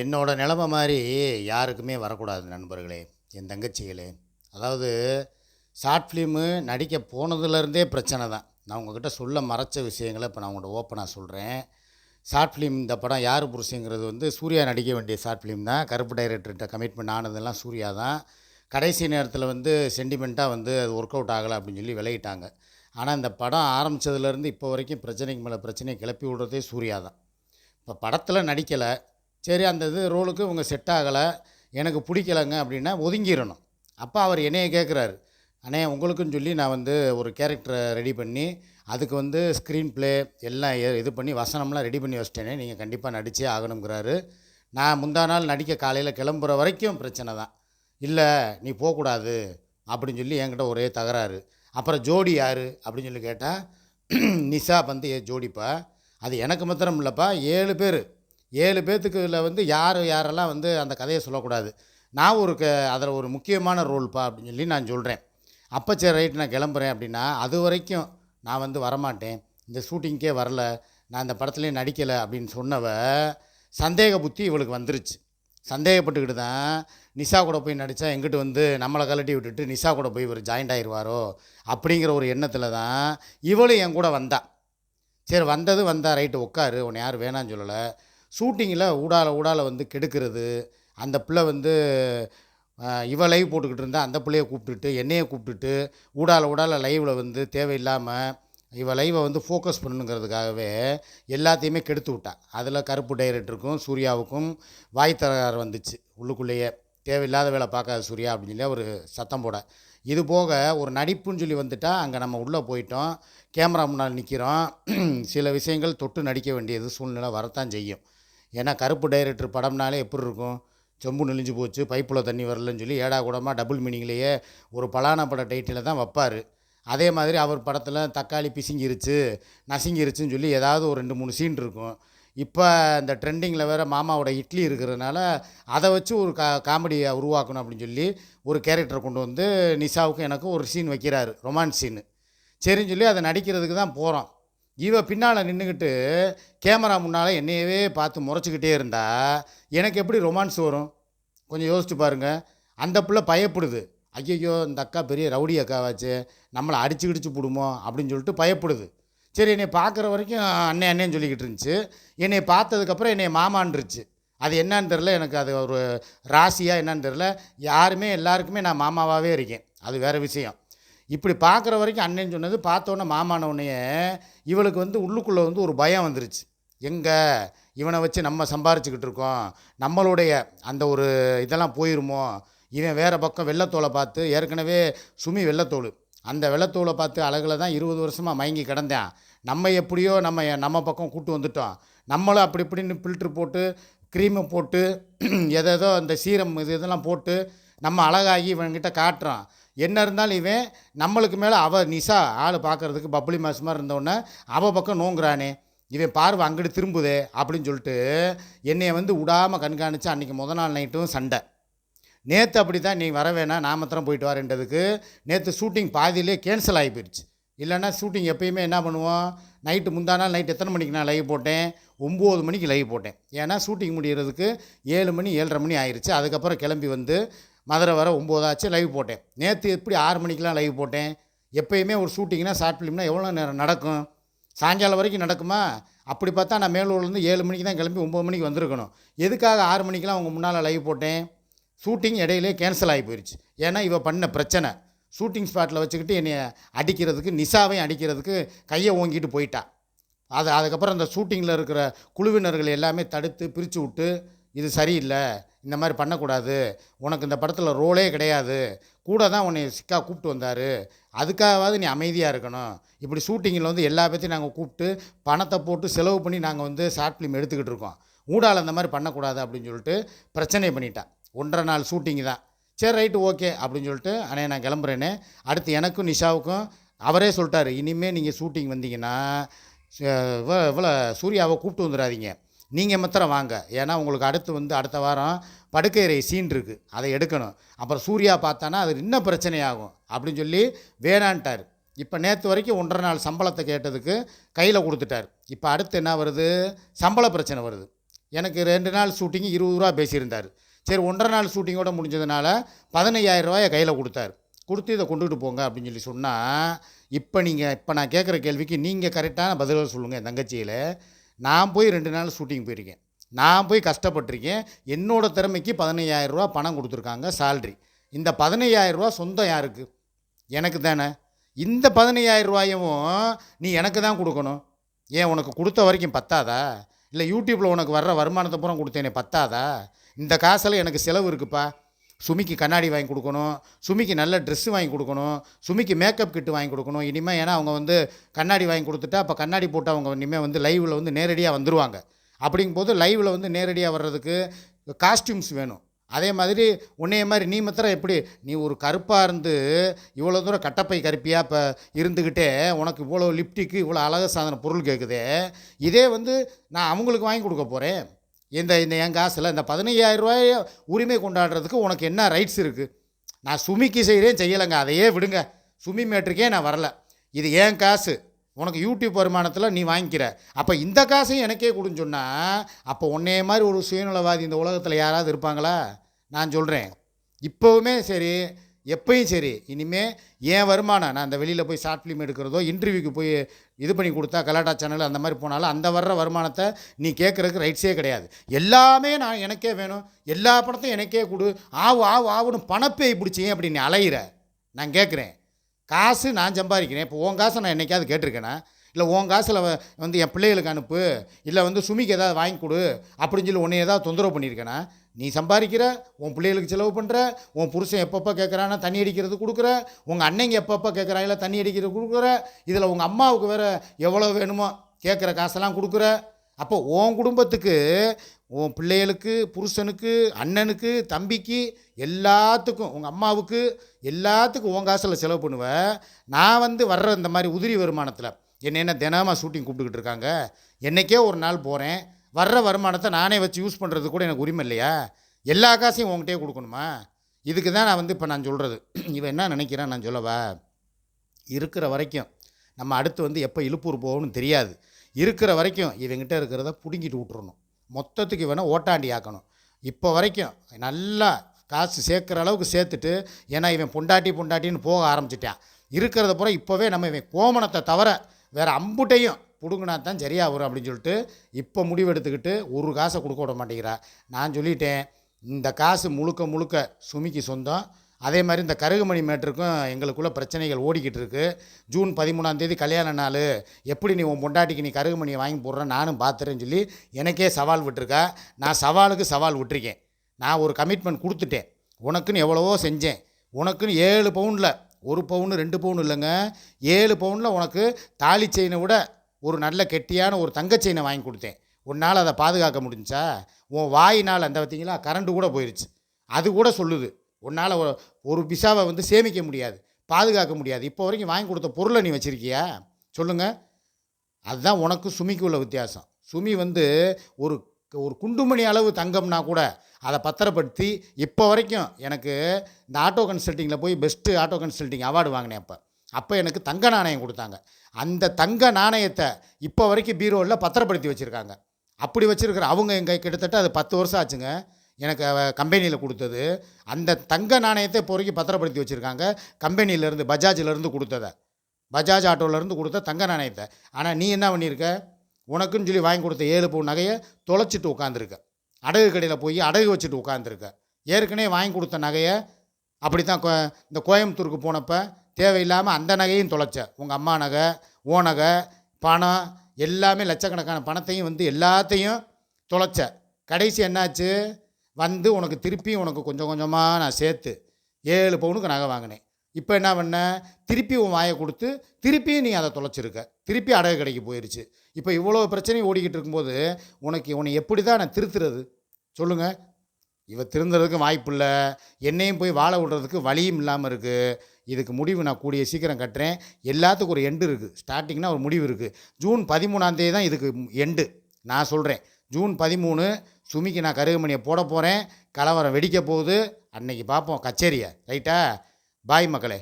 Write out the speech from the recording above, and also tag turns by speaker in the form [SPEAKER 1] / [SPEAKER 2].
[SPEAKER 1] என்னோட நிலமை மாதிரி யாருக்குமே வரக்கூடாது நண்பர்களே என் தங்கச்சிகளே. அதாவது ஷார்ட் ஃபிலிமு நடிக்க போனதுலேருந்தே பிரச்சனை தான். நான் உங்ககிட்ட சொல்ல மறைச்ச விஷயங்களை இப்போ நான் உங்கள்கிட்ட ஓப்பனாக சொல்கிறேன் ஷார்ட் ஃபிலிம் இந்த படம் யார் புருஷங்கிறது வந்து சூர்யா நடிக்க வேண்டிய ஷார்ட் ஃபிலிம் தான். கருப்பு டைரக்டர்கிட்ட கமிட்மெண்ட் ஆனதெல்லாம் சூர்யா தான். கடைசி நேரத்தில் வந்து சென்டிமெண்ட்டாக வந்து அது ஒர்க் அவுட் ஆகலை அப்படின்னு சொல்லி விளையிட்டாங்க ஆனால் இந்த படம் ஆரம்பித்ததுலேருந்து இப்போ வரைக்கும் பிரச்சனைக்கு மேலே பிரச்சனையை கிளப்பி விடுறதே சூர்யா தான். இப்போ படத்தில் நடிக்கலை. சரி அந்த இது ரோலுக்கு இவங்க செட் ஆகலை எனக்கு பிடிக்கலைங்க அப்படின்னா ஒதுங்கிடணும். அப்போ அவர் என்னையை கேட்குறாரு அண்ணே உங்களுக்குன்னு சொல்லி நான் வந்து ஒரு கேரக்டரை ரெடி பண்ணி அதுக்கு வந்து ஸ்க்ரீன் ப்ளே எல்லாம் இது பண்ணி வசனம்லாம் ரெடி பண்ணி வச்சிட்டேனே நீங்கள் கண்டிப்பாக நடித்தே ஆகணுங்கிறாரு நான் முந்தா நாள் நடிக்க காலையில் கிளம்புற வரைக்கும் பிரச்சனை தான். இல்லை நீ போகக்கூடாது அப்படின்னு சொல்லி என்கிட்ட ஒரே தகராறு. அப்புறம் ஜோடி யார்? அப்படின்னு சொல்லி கேட்டால் நிஷா வந்து ஏ ஜோடிப்பா. அது எனக்கு மாத்திரம் இல்லைப்பா ஏழு பேர். ஏழு பேர்த்துக்குள்ள வந்து யார் யாரெல்லாம் வந்து அந்த கதையை சொல்லக்கூடாது. நான் ஒரு க அதில் ஒரு முக்கியமான ரோல்ப்பா அப்படின்னு சொல்லி நான் சொல்கிறேன் அப்போ சரி ரைட் நான் கிளம்புறேன் அப்படின்னா அது வரைக்கும் நான் வந்து வரமாட்டேன். இந்த ஷூட்டிங்க்கே வரல. நான் இந்த படத்துலேயும் நடிக்கலை அப்படின்னு சொன்னவ சந்தேக புத்தி இவளுக்கு வந்துருச்சு. சந்தேகப்பட்டுக்கிட்டு தான் நிஷா கூட போய் நடித்தா எங்கிட்ட வந்து நம்மளை கழட்டி விட்டுட்டு நிஷா கூட போய் இவர் ஜாயிண்ட் ஆயிடுவாரோ அப்படிங்கிற ஒரு எண்ணத்தில் தான் இவளும் என் கூட வந்தா. சரி வந்தது வந்தா ரைட்டு உட்காரு. உன்னை யாரும் வேணான்னு சொல்லலை. ஷூட்டிங்கில் ஊடால ஊடால வந்து கெடுக்கிறது அந்த பிள்ளை வந்து ஆஹ், இவ லைவ் போட்டுக்கிட்டு இருந்தால் அந்த பிள்ளைய கூப்பிட்டுட்டு என்னைய கூப்பிட்டுட்டு ஊடால ஊடால லைவில் வந்து தேவையில்லாமல் இவ லைவை வந்து ஃபோக்கஸ் பண்ணணுங்கிறதுக்காகவே எல்லாத்தையுமே கெடுத்து விட்டா. அதில் கருப்பு டைரக்டருக்கும் சூர்யாவுக்கும் வாய் தகராறு வந்துச்சு. உள்ளுக்குள்ளேயே தேவையில்லாத வேலை பார்க்காத சூர்யா அப்படின்னு சொல்லி ஒரு சத்தம் போட. இது போக ஒரு நடிப்புன்னு சொல்லி வந்துட்டால் அங்கே நம்ம உள்ளே போயிட்டோம். கேமரா முன்னால் நிற்கிறோம் சில விஷயங்கள் தொட்டு நடிக்க வேண்டியது சூழ்நிலை வரத்தான் செய்யும். ஏன்னா கருப்பு டைரக்டர் படம்னாலே எப்படி இருக்கும்? செம்பு நெளிஞ்சு போச்சு பைப்பில் தண்ணி வரலன்னு சொல்லி ஏடா கூடமாக டபுள் மீனிங்லேயே ஒரு பலான பட டைட்டில் தான் வைப்பார். அதே மாதிரி அவர் படத்தில் தக்காளி பிசுங்கிருச்சு நசுங்கிருச்சுன்னு சொல்லி ஏதாவது ஒரு ரெண்டு மூணு சீன் இருக்கும். இப்போ இந்த ட்ரெண்டிங்கில் வேறு மாமாவோட இட்லி இருக்கிறதுனால அதை வச்சு ஒரு கா காமெடியை உருவாக்கணும் அப்படின்னு சொல்லி ஒரு கேரக்டரை கொண்டு வந்து நிஷாவுக்கும் எனக்கும் ஒரு சீன் வைக்கிறாரு ரொமான்ஸ் சீனு சரின்னு சொல்லி அதை நடிக்கிறதுக்கு தான் போகிறோம் இவ பின்னால் நின்றுக்கிட்டு கேமரா முன்னால் என்னையவே பார்த்து முறைச்சிக்கிட்டே இருந்தா எனக்கு எப்படி ரொமான்ஸ் வரும்? கொஞ்சம் யோசிச்சு பாருங்கள் அந்த பிள்ளை பயப்படுது. ஐயையோ இந்த அக்கா பெரிய ரவுடி அக்காவாச்சு நம்மளை அடிச்சு கிடிச்சு போடுமோ அப்படின்னு சொல்லிட்டு பயப்படுது. சரி என்னை பார்க்குற வரைக்கும் அண்ணே அண்ணேன்னு சொல்லிக்கிட்டு இருந்துச்சு. என்னை பார்த்ததுக்கப்புறம் என்னை மாமான்ருச்சு அது என்னன்னு தெரில எனக்கு அது ஒரு ராசியாக என்னன்னு தெரில யாருமே எல்லாருக்குமே நான் மாமாவாகவே இருக்கேன். அது வேறு விஷயம். இப்படி பார்க்குற வரைக்கும் அண்ணன் சொன்னது பார்த்தோன்னே மாமானவனையே இவளுக்கு வந்து உள்ளுக்குள்ளே வந்து ஒரு பயம் வந்துருச்சு. எங்கே? இவனை வச்சு நம்ம சம்பாரிச்சுக்கிட்டு இருக்கோம். நம்மளுடைய அந்த ஒரு இதெல்லாம் போயிருமோ? இவன் வேறு பக்கம் வெள்ளத்தோலை பார்த்து ஏற்கனவே சுமி வெள்ளத்தோல். அந்த வெள்ளத்தோலை பார்த்து அழகில் தான் இருபது வருஷமாக மயங்கி கிடந்தேன். நம்ம எப்படியோ நம்ம நம்ம பக்கம் கூட்டு வந்துட்டோம். நம்மளும் அப்படி இப்படின்னு ஃபில்ட்ரு போட்டு க்ரீமை போட்டு எதோ அந்த சீரம் இது இதெல்லாம் போட்டு நம்ம அழகாகி இவன்கிட்ட காட்டுறோம். என்ன இருந்தாலும் இவன் நம்மளுக்கு மேலே அவள் நிஷா ஆள் பார்க்கறதுக்கு பப்ளி மாஸ் மாதிரி இருந்தோடனே அவள் பக்கம் நோங்குறானே. இவன் பார்வை அங்கிட்டு திரும்புதே அப்படின்னு சொல்லிட்டு என்னையை வந்து விடாமல் கண்காணித்து அன்றைக்கி முத நாள் நைட்டும் சண்டை. நேற்று அப்படி தான் நீ வர வேணாம் நான் மாத்திரம் போயிட்டு வரேன்றதுக்கு நேற்று ஷூட்டிங் பாதியிலே கேன்சல் ஆகி போயிடுச்சு இல்லைன்னா ஷூட்டிங் எப்பயுமே என்ன பண்ணுவோம்? நைட்டு முந்தா நாள் நைட் எத்தனை மணிக்கு நான் லைவ் போட்டேன்? ஒம்பது மணிக்கு லைவ் போட்டேன். ஏன்னா ஷூட்டிங் முடிகிறதுக்கு ஏழு மணி ஏழரை மணி ஆயிடுச்சு அதுக்கப்புறம் கிளம்பி வந்து மதுரை வர ஒம்போதாச்சு லைவ் போட்டேன். நேற்று எப்படி ஆறு மணிக்கெலாம் லைவ் போட்டேன்? எப்பயுமே ஒரு ஷூட்டிங்னா ஷார்ட் ஃபிலிம்னா எவ்வளோ நேரம் நடக்கும்? சாயங்காலம் வரைக்கும் நடக்குமா? அப்படி பார்த்தா நான் மேலூர்லேருந்து ஏழு மணிக்கு தான் கிளம்பி ஒம்பது மணிக்கு வந்திருக்கணும். எதுக்காக ஆறு மணிக்கெலாம் உங்கள் முன்னால் லைவ் போட்டேன்? ஷூட்டிங் இடையிலே கேன்சல் ஆகி போயிடுச்சு ஏன்னா இவ பண்ண பிரச்சனை. ஷூட்டிங் ஸ்பாட்டில் வச்சுக்கிட்டு என்னை அடிக்கிறதுக்கு நிஷாவையும் அடிக்கிறதுக்கு கையை ஓங்கிட்டு போயிட்டா. அது அதுக்கப்புறம் அந்த ஷூட்டிங்கில் இருக்கிற குழுவினர்கள் எல்லாமே தடுத்து பிரித்து விட்டு இது சரியில்லை. இந்த மாதிரி பண்ணக்கூடாது. உனக்கு இந்த படத்தில் ரோலே கிடையாது. கூட தான் உன்னை சிக்கா கூப்பிட்டு வந்தார். அதுக்காகவாது நீ அமைதியாக இருக்கணும். இப்படி ஷூட்டிங்கில் வந்து எல்லா பேர்த்தையும் நாங்கள் கூப்பிட்டு பணத்தை போட்டு செலவு பண்ணி நாங்கள் வந்து ஷார்ட் ஃபிலிம் எடுத்துக்கிட்டு இருக்கோம். ஊடால் அந்த மாதிரி பண்ணக்கூடாது அப்படின்னு சொல்லிட்டு பிரச்சனை பண்ணிட்டான் ஒன்றரை நாள் ஷூட்டிங் தான். சரி ரைட்டு ஓகே அப்படின்னு சொல்லிட்டு அண்ணே நான் கிளம்புறேனே. அடுத்து எனக்கும் நிஷாவுக்கும் அவரே சொல்லிட்டாரு இனிமேல் நீங்கள் ஷூட்டிங் வந்தீங்கன்னா இவ்வளோ சூர்யாவை கூப்பிட்டு வந்துடாதீங்க. நீங்கள் மாத்திரம் வாங்க. ஏன்னா உங்களுக்கு அடுத்து வந்து அடுத்த வாரம் படுக்கையறை சீன் இருக்குது அதை எடுக்கணும். அப்புறம் சூர்யா பார்த்தானா அது இன்னும் பிரச்சனையாகும். அப்படின்னு சொல்லி வேணான்ட்டார். இப்போ நேற்று வரைக்கும் ஒன்றரை நாள் சம்பளத்தை கேட்டதுக்கு கையில் கொடுத்துட்டார். இப்போ அடுத்து என்ன வருது? சம்பள பிரச்சனை வருது. எனக்கு ரெண்டு நாள் ஷூட்டிங்கு இருபது ரூபா பேசியிருந்தார். சரி ஒன்றரை நாள் ஷூட்டிங்கோட முடிஞ்சதுனால பதினையாயிரம் ரூபாயை கையில் கொடுத்தாரு. கொடுத்து இதை கொண்டுகிட்டு போங்க அப்படின்னு சொல்லி சொன்னால் இப்போ நீங்கள் இப்போ நான் கேட்குற கேள்விக்கு நீங்கள் கரெக்டான பதில்கள் சொல்லுங்கள் என் தங்கச்சியில். நான் போய் ரெண்டு நாள் ஷூட்டிங் போயிருக்கேன். நான் போய் கஷ்டப்பட்டிருக்கேன். என்னோடய திறமைக்கு 15000 ரூபா பணம் கொடுத்துருக்காங்க சேல்ரி இந்த 15000 ரூபா சொந்தம் யாருக்கு? எனக்கு தானே. இந்த 15000 ரூபாயும் நீ எனக்கு தான் கொடுக்கணும். ஏன் உனக்கு கொடுத்த வரைக்கும் பத்தாதா? இல்லை யூடியூப்பில் உனக்கு வர்ற வருமானத்தை பூரா கொடுத்தேனே பத்தாதா? இந்த காசில் எனக்கு செலவு இருக்குப்பா. சுமிக்கு கண்ணாடி வாங்கி கொடுக்கணும் சுமிக்கு நல்ல ட்ரெஸ்ஸு வாங்கி கொடுக்கணும் சுமிக்கு மேக்கப் கிட்டு வாங்கி கொடுக்கணும். இனிமேல் ஏன்னா அவங்க வந்து கண்ணாடி வாங்கி கொடுத்துட்டா அப்போ கண்ணாடி போட்டு அவங்க இனிமேல் வந்து லைவில் வந்து நேரடியாக வந்துடுவாங்க அப்படிங்கும்போது லைவில் வந்து நேரடியாக வர்றதுக்கு காஸ்டியூம்ஸ் வேணும். அதே மாதிரி உன்னைய மாதிரி நீ மாத்திரம் எப்படி நீ ஒரு கருப்பாக இருந்து இவ்வளோ தூரம் கட்டப்பை கருப்பியாக இப்போ இருந்துக்கிட்டே உனக்கு இவ்வளோ லிப்டிக்கு இவ்வளோ அழகு சாதன பொருள் கேட்குதே இதே வந்து நான் அவங்களுக்கு வாங்கி கொடுக்க போகிறேன் இந்த இந்த என் காசில் இந்த 15000 ரூபாய உரிமை கொண்டாடுறதுக்கு உனக்கு என்ன ரைட்ஸ் இருக்குது நான் சுமிக்கு செய்கிறேன் செய்யலைங்க. அதையே விடுங்க. சுமி மேட்ருக்கே நான் வரல. இது ஏன் காசு. உனக்கு யூடியூப் வருமானத்தில் நீ வாங்கிக்கிற. அப்போ இந்த காசையும் எனக்கே கொடுன்னு சொன்னால் அப்போ உன்னைய மாதிரி ஒரு சுயநலவாதி இந்த உலகத்தில் யாராவது இருப்பாங்களா? நான் சொல்கிறேன் இப்போவுமே சரி எப்பயும் சரி இனிமேல் என் வருமானம்? நான் அந்த வெளியில் போய் ஷார்ட் ஃபிலிம் எடுக்கிறதோ இன்டர்வியூக்கு போய் இது பண்ணி கொடுத்தா கலாட்டா சேனல் அந்த மாதிரி போனாலும் அந்த வர்ற வருமானத்தை நீ கேட்குறதுக்கு ரைட்ஸே கிடையாது. எல்லாமே நான் எனக்கே வேணும். எல்லா பணத்தையும் எனக்கே கொடு. ஆவு ஆவு ஆவுன்னு பணப்பேய் பிடிச்சி அப்படி நீ அலையிற? நான் கேட்குறேன். காசு நான் சம்பாதிக்கிறேன். இப்போ உன் காசை நான் என்னைக்காவது கேட்டிருக்கேனா? இல்லை உன் காசில் வந்து என் பிள்ளைகளுக்கு அனுப்பு. இல்லை வந்து சுமிக்கு ஏதாவது வாங்கி கொடு. அப்படின்னு சொல்லி உன்னை ஏதாவது தொந்தரவு பண்ணியிருக்கேனா? நீ சம்பாதிக்கிற உன் பிள்ளைகளுக்கு செலவு பண்ணுற உன் புருஷன் எப்பப்போ கேட்குறானா தண்ணி அடிக்கிறது கொடுக்குற உங்கள் அன்னைங்க எப்பப்போ கேட்குறாங்களா தண்ணி அடிக்கிறது கொடுக்குற இதில் உங்கள் அம்மாவுக்கு வேறு எவ்வளோ வேணுமோ கேட்குற காசெல்லாம் கொடுக்குற. அப்போ உன் குடும்பத்துக்கு உன் பிள்ளைகளுக்கு புருஷனுக்கு அண்ணனுக்கு தம்பிக்கு எல்லாத்துக்கும் உங்கள் அம்மாவுக்கு எல்லாத்துக்கும் உன் காசில் செலவு பண்ணுவ. நான் வந்து வர்ற இந்த மாதிரி உதிரி வருமானத்தில் என்ன என்ன தினமாக ஷூட்டிங் கூப்பிட்டுக்கிட்டு இருக்காங்க. என்னைக்கே ஒரு நாள் போகிறேன் வர்ற வருமானத்தை நானே வச்சு யூஸ் பண்ணுறது கூட எனக்கு உரிமை இல்லையா? எல்லா காசையும் உங்ககிட்டயே கொடுக்கணுமா? இதுக்கு தான் நான் வந்து இப்போ நான் சொல்கிறது இவன் என்ன நினைக்கிறான் நான் சொல்லவா? இருக்கிற வரைக்கும் நம்ம அடுத்து வந்து எப்போ இழுப்பூர் போகணும்னு தெரியாது. இருக்கிற வரைக்கும் இவங்கிட்ட இருக்கிறத பிடுங்கிட்டு விட்டுறணும். மொத்தத்துக்கு இவனை ஓட்டாண்டி ஆக்கணும். இப்போ வரைக்கும் நல்லா காசு சேர்க்குற அளவுக்கு சேர்த்துட்டு ஏன்னா இவன் பொண்டாட்டி பொண்டாட்டின்னு போக ஆரம்பிச்சிட்டான். இருக்கிறத பூரா இப்போவே நம்ம இவன் கோமணத்தை தவிர வேறு அம்புட்டையும் பிடுங்கினா தான் சரியாக வரும் அப்படின்னு சொல்லிட்டு இப்போ முடிவெடுத்துக்கிட்டு ஒரு காசை கொடுக்க விட மாட்டேங்கிறா. நான் சொல்லிட்டேன் இந்த காசு முழுக்க முழுக்க சுமிக்கு சொந்தம். அதே மாதிரி இந்த கருகுமணி மேட்டருக்கும் எங்களுக்குள்ள பிரச்சனைகள் ஓடிக்கிட்டு இருக்கு. ஜூன் பதிமூணாம் தேதி கல்யாண நாள். எப்படி நீ உன் பொண்டாட்டிக்கு நீ கருகுமணியை வாங்கி போடுற நானும் பார்த்துறேன்னு சொல்லி எனக்கே சவால் விட்டுருக்கா. நான் சவாலுக்கு சவால் விட்டுருக்கேன். நான் ஒரு கமிட்மெண்ட் கொடுத்துட்டேன். உனக்குன்னு எவ்வளவோ செஞ்சேன். உனக்குன்னு ஏழு பவுனில் ஒரு பவுன் ரெண்டு பவுன் இல்லைங்க. ஏழு பவுனில் உனக்கு தாலி செயினை விட ஒரு நல்ல கெட்டியான ஒரு தங்க வாங்கி கொடுத்தேன். உன்னால் அதை பாதுகாக்க முடிஞ்சா உன் வாயினால் அந்த பார்த்தீங்களா கரண்ட்டு கூட போயிடுச்சு அது கூட சொல்லுது. உன்னால் ஒரு ஒரு பிசாவை வந்து சேமிக்க முடியாது பாதுகாக்க முடியாது. இப்போ வரைக்கும் வாங்கி கொடுத்த பொருளை நீ வச்சுருக்கியா? சொல்லுங்கள் அதுதான் உனக்கு சுமிக்கு உள்ள வித்தியாசம். சுமி வந்து ஒரு ஒரு குண்டுமணி அளவு தங்கம்னா கூட அதை பத்திரப்படுத்தி இப்போ வரைக்கும் எனக்கு இந்த ஆட்டோ கன்சல்ட்டிங்கில் போய் பெஸ்ட்டு ஆட்டோ கன்சல்ட்டிங் அவார்டு வாங்கினேன் அப்போ. அப்போ எனக்கு தங்க நாணயம் கொடுத்தாங்க. அந்த தங்க நாணயத்தை இப்போ வரைக்கும் பீரோவில் பத்திரப்படுத்தி வச்சுருக்காங்க. அப்படி வச்சுருக்கிற அவங்க எங்கள் கிட்டத்தட்ட அது பத்து வருஷம் ஆச்சுங்க. எனக்கு கம்பெனியில் கொடுத்தது. அந்த தங்க நாணயத்தை இப்போ வரைக்கும் பத்திரப்படுத்தி வச்சுருக்காங்க. கம்பெனியிலேருந்து பஜாஜிலேருந்து கொடுத்ததை. பஜாஜ் ஆட்டோவிலேருந்து கொடுத்த தங்க நாணயத்தை. ஆனால் நீ என்ன பண்ணியிருக்க உனக்குன்னு சொல்லி வாங்கி கொடுத்த ஏழு பவுன் நகையை தொலைச்சிட்டு உட்காந்துருக்க அடகு கடையில் போய் அடகு வச்சுட்டு உட்காந்துருக்க ஏற்கனவே வாங்கி கொடுத்த நகையை அப்படி தான் இந்த கோயம்புத்தூருக்கு போனப்போ தேவையில்லாமல் அந்த நகையும் தொலைச்ச. உங்கள் அம்மா நகை ஓ நகை பணம் எல்லாமே லட்சக்கணக்கான பணத்தையும் வந்து எல்லாத்தையும் தொலைச்ச. கடைசி என்னாச்சு? வந்து உனக்கு திருப்பி உனக்கு கொஞ்சம் கொஞ்சமாக நான் சேர்த்து ஏழு பவுனுக்கு நகை வாங்கினேன். இப்போ என்ன பண்ண? திருப்பி உன் வாயை கொடுத்து திருப்பியும் நீ அதை தொலைச்சிருக்க. திருப்பி அடகு கடைக்கு போயிடுச்சு இப்போ இவ்வளோ பிரச்சனையும் ஓடிக்கிட்டு இருக்கும்போது உனக்கு உன்னை எப்படி தான் நான் திருத்துறது? சொல்லுங்கள் இவ திருந்துறதுக்கு வாய்ப்பு இல்லை. என்னையும் போய் வாழ விடுறதுக்கு வழியும் இல்லாமல் இருக்குது இதுக்கு முடிவு நான் கூடிய சீக்கிரம் கட்டுறேன். எல்லாத்துக்கும் ஒரு எண்டு இருக்குது ஸ்டார்டிங்னா ஒரு முடிவு இருக்குது ஜூன் பதிமூணாந்தேதி தான் இதுக்கு எண்டு நான் சொல்கிறேன் ஜூன் பதிமூணு சுமிக்கு நான் கருகமணியை போட போகிறேன் கலவரம் வெடிக்க போகுது. அன்னைக்கு பார்ப்போம். கச்சேரியை. ரைட்டா பாய் மக்களே.